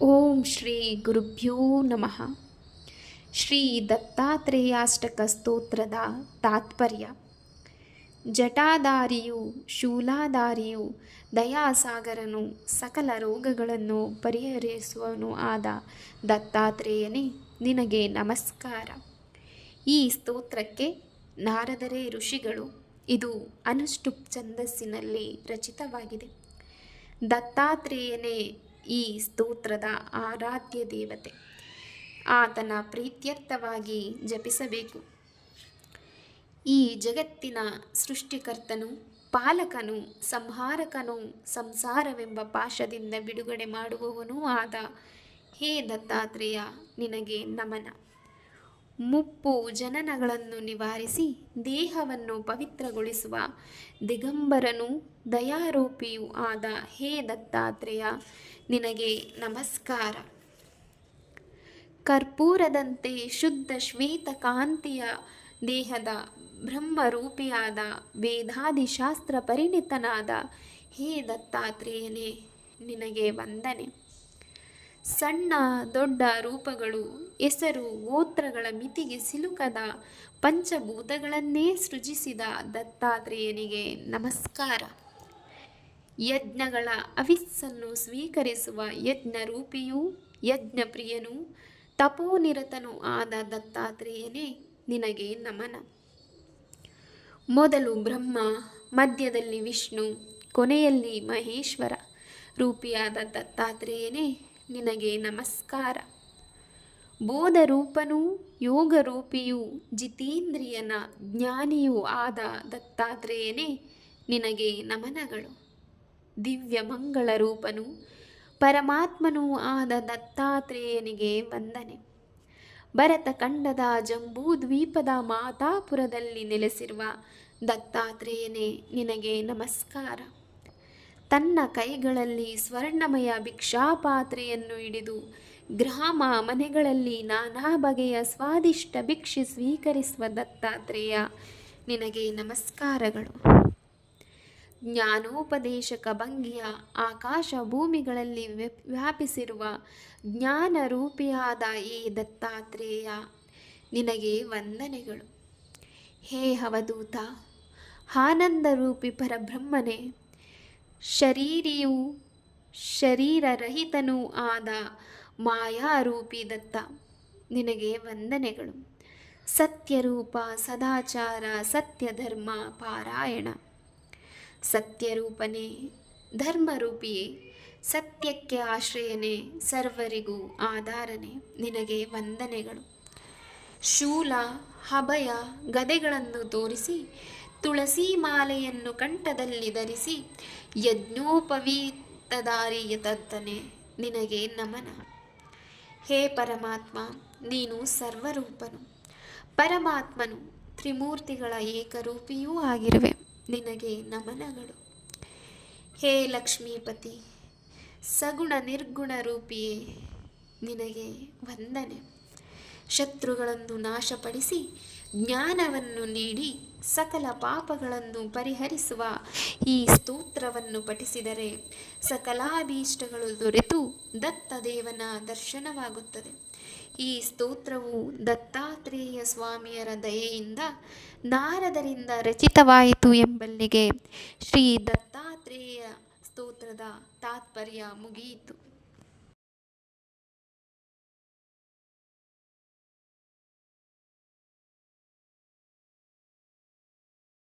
ಓಂ ಶ್ರೀ ಗುರುಭ್ಯೋ ನಮಃ. ಶ್ರೀ ದತ್ತಾತ್ರೇಯಾಷ್ಟಕ ಸ್ತೋತ್ರದ ತಾತ್ಪರ್ಯ. ಜಟಾದಾರಿಯು, ಶೂಲಾದಾರಿಯು, ದಯಾಸಾಗರನು, ಸಕಲ ರೋಗಗಳನ್ನು ಪರಿಹರಿಸುವನು ಆದ ದತ್ತಾತ್ರೇಯನೇ, ನಿನಗೆ ನಮಸ್ಕಾರ. ಈ ಸ್ತೋತ್ರಕ್ಕೆ ನಾರದರೆ ಋಷಿಗಳು, ಇದು ಅನುಷ್ಟುಪ್ ಛಂದಸ್ಸಿನಲ್ಲಿ ರಚಿತವಾಗಿದೆ. ದತ್ತಾತ್ರೇಯನೇ ಈ ಸ್ತೋತ್ರದ ಆರಾಧ್ಯ ದೇವತೆ. ಆತನ ಪ್ರೀತ್ಯರ್ಥವಾಗಿ ಜಪಿಸಬೇಕು. ಈ ಜಗತ್ತಿನ ಸೃಷ್ಟಿಕರ್ತನು, ಪಾಲಕನು, ಸಂಹಾರಕನು, ಸಂಸಾರವೆಂಬ ಪಾಶದಿಂದ ಬಿಡುಗಡೆ ಮಾಡುವವನೂ ಆದ ಹೇ ದತ್ತಾತ್ರೇಯ, ನಿನಗೆ ನಮನ. ಮುಪ್ಪು ಜನನಗಳನ್ನು ನಿವಾರಿಸಿ ದೇಹವನ್ನು ಪವಿತ್ರಗೊಳಿಸುವ ದಿಗಂಬರನೂ ದಯಾರೂಪಿಯೂ ಆದ ಹೇ ದತ್ತಾತ್ರೇಯ, ನಿನಗೆ ನಮಸ್ಕಾರ. ಕರ್ಪೂರದಂತೆ ಶುದ್ಧ ಶ್ವೇತ ಕಾಂತಿಯ ದೇಹದ ಬ್ರಹ್ಮರೂಪಿಯಾದ ವೇದಾದಿಶಾಸ್ತ್ರ ಪರಿಣಿತನಾದ ಹೇ ದತ್ತಾತ್ರೇಯನೇ, ನಿನಗೆ ವಂದನೆ. ಸಣ್ಣ ದೊಡ್ಡ ರೂಪಗಳು, ಹೆಸರು, ಗೋತ್ರಗಳ ಮಿತಿಗೆ ಸಿಲುಕದ ಪಂಚಭೂತಗಳನ್ನೇ ಸೃಜಿಸಿದ ದತ್ತಾತ್ರೇಯನಿಗೆ ನಮಸ್ಕಾರ. ಯಜ್ಞಗಳ ಅವಿಸ್ಸನ್ನು ಸ್ವೀಕರಿಸುವ ಯಜ್ಞರೂಪಿಯೂ, ಯಜ್ಞಪ್ರಿಯನೂ, ತಪೋನಿರತನೂ ಆದ ದತ್ತಾತ್ರೇಯನೇ ನಿನಗೆ ನಮನ. ಮೊದಲು ಬ್ರಹ್ಮ, ಮಧ್ಯದಲ್ಲಿ ವಿಷ್ಣು, ಕೊನೆಯಲ್ಲಿ ಮಹೇಶ್ವರ ರೂಪಿಯಾದ ದತ್ತಾತ್ರೇಯನೇ ನಿನಗೆ ನಮಸ್ಕಾರ. ಬೋಧರೂಪನೂ ಯೋಗರೂಪಿಯೂ ಜಿತೇಂದ್ರಿಯನ ಜ್ಞಾನಿಯೂ ಆದ ದತ್ತಾತ್ರೇಯನೇ ನಿನಗೆ ನಮನಗಳು. ದಿವ್ಯ ಮಂಗಳ ರೂಪನು ಪರಮಾತ್ಮನೂ ಆದ ದತ್ತಾತ್ರೇಯನಿಗೆ ವಂದನೆ. ಭರತ ಖಂಡದ ಜಂಬೂದ್ವೀಪದ ಮಾತಾಪುರದಲ್ಲಿ ನೆಲೆಸಿರುವ ದತ್ತಾತ್ರೇಯನೇ ನಿನಗೆ ನಮಸ್ಕಾರ. ತನ್ನ ಕೈಗಳಲ್ಲಿ ಸ್ವರ್ಣಮಯ ಭಿಕ್ಷಾಪಾತ್ರೆಯನ್ನು ಹಿಡಿದು ಗ್ರಾಮ ಮನೆಗಳಲ್ಲಿ ನಾನಾ ಬಗೆಯ ಸ್ವಾದಿಷ್ಟ ಭಿಕ್ಷೆ ಸ್ವೀಕರಿಸುವ ದತ್ತಾತ್ರೇಯ ನಿನಗೆ ನಮಸ್ಕಾರಗಳು. ಜ್ಞಾನೋಪದೇಶಕ ಭಂಗಿಯ ಆಕಾಶ ಭೂಮಿಗಳಲ್ಲಿ ವ್ಯಾಪಿಸಿರುವ ಜ್ಞಾನ ರೂಪಿಯಾದ ಈ ದತ್ತಾತ್ರೇಯ ನಿನಗೆ ವಂದನೆಗಳು. ಹೇ ಹವದೂತ ಆನಂದರೂಪಿ ಪರಬ್ರಹ್ಮನೇ ಶರೀರಿಯೂ ಶರೀರರಹಿತನೂ ಆದ ಮಾಯಾರೂಪಿ ದತ್ತ ನಿನಗೆ ವಂದನೆಗಳು. ಸತ್ಯರೂಪ ಸದಾಚಾರ ಸತ್ಯಧರ್ಮ ಪಾರಾಯಣ. ಸತ್ಯರೂಪನೇ ಧರ್ಮರೂಪಿಯೇ, ಸತ್ಯಕ್ಕೆ ಆಶ್ರಯನೇ ಸರ್ವರಿಗೂ ಆಧಾರನೆ. ನಿನಗೆ ವಂದನೆಗಳು. ಶೂಲ ಹಭಯ ಗದೆಗಳನ್ನು ತೋರಿಸಿ ತುಳಸಿ ಮಾಲೆಯನ್ನು ಕಂಠದಲ್ಲಿ ಧರಿಸಿ ಯಜ್ಞೋಪವೀತದಾರಿಯ ತದ್ದನೆ ನಿನಗೆ ನಮನ. ಹೇ ಪರಮಾತ್ಮ, ನೀನು ಸರ್ವರೂಪನು. ಪರಮಾತ್ಮನು ತ್ರಿಮೂರ್ತಿಗಳ ಏಕರೂಪಿಯೂ ಆಗಿರುವೆ, ನಿನಗೆ ನಮನಗಳು. ಹೇ ಲಕ್ಷ್ಮೀಪತಿ, ಸಗುಣ ನಿರ್ಗುಣ ರೂಪಿಯೇ, ನಿನಗೆ ವಂದನೆ. ಶತ್ರುಗಳನ್ನು ನಾಶಪಡಿಸಿ ಜ್ಞಾನವನ್ನು ನೀಡಿ ಸಕಲ ಪಾಪಗಳನ್ನು ಪರಿಹರಿಸುವ ಈ ಸ್ತೋತ್ರವನ್ನು ಪಠಿಸಿದರೆ ಸಕಲಾಭೀಷ್ಟಗಳು ದೊರೆತು ದತ್ತದೇವನ ದರ್ಶನವಾಗುತ್ತದೆ. ಈ ಸ್ತೋತ್ರವು ದತ್ತಾತ್ರೇಯ ಸ್ವಾಮಿಯರ ದಯೆಯಿಂದ ನಾರದರಿಂದ ರಚಿತವಾಯಿತು ಎಂಬಲ್ಲಿಗೆ ಶ್ರೀ ದತ್ತಾತ್ರೇಯ ಸ್ತೋತ್ರದ ತಾತ್ಪರ್ಯ ಮುಗಿಯಿತು.